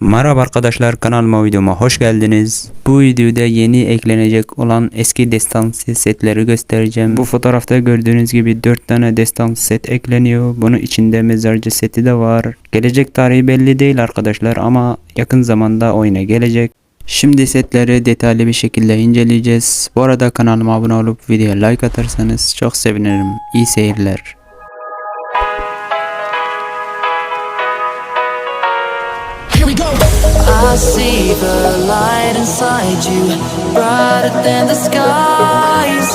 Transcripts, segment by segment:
Merhaba arkadaşlar kanalıma videoma hoş geldiniz. Bu videoda yeni eklenecek olan eski destansı setleri göstereceğim. Bu fotoğrafta gördüğünüz gibi 4 tane destansı set ekleniyor. Bunun içinde mezarcı seti de var. Gelecek tarihi belli değil arkadaşlar ama yakın zamanda oyuna gelecek. Şimdi setleri detaylı bir şekilde inceleyeceğiz. Bu arada kanalıma abone olup videoya like atarsanız çok sevinirim. İyi seyirler. I see the light inside you, brighter than the skies.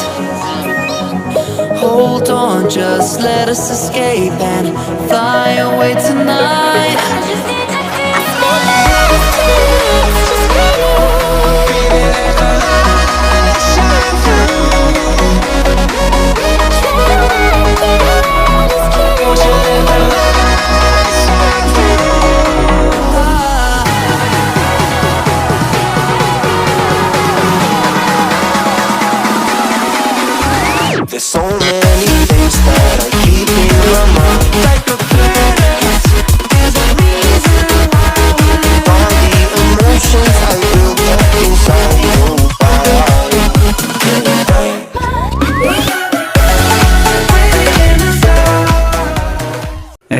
Hold on, just let us escape and fly away tonight. So many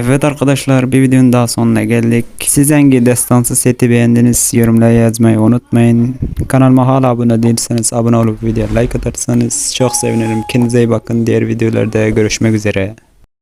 Evet arkadaşlar bir videonun daha sonuna geldik. Siz hangi destansı seti beğendiniz yorumlara yazmayı unutmayın. Kanalıma hala abone değilseniz abone olup videoya like atarsanız çok sevinirim. Kendinize iyi bakın. Diğer videolarda görüşmek üzere.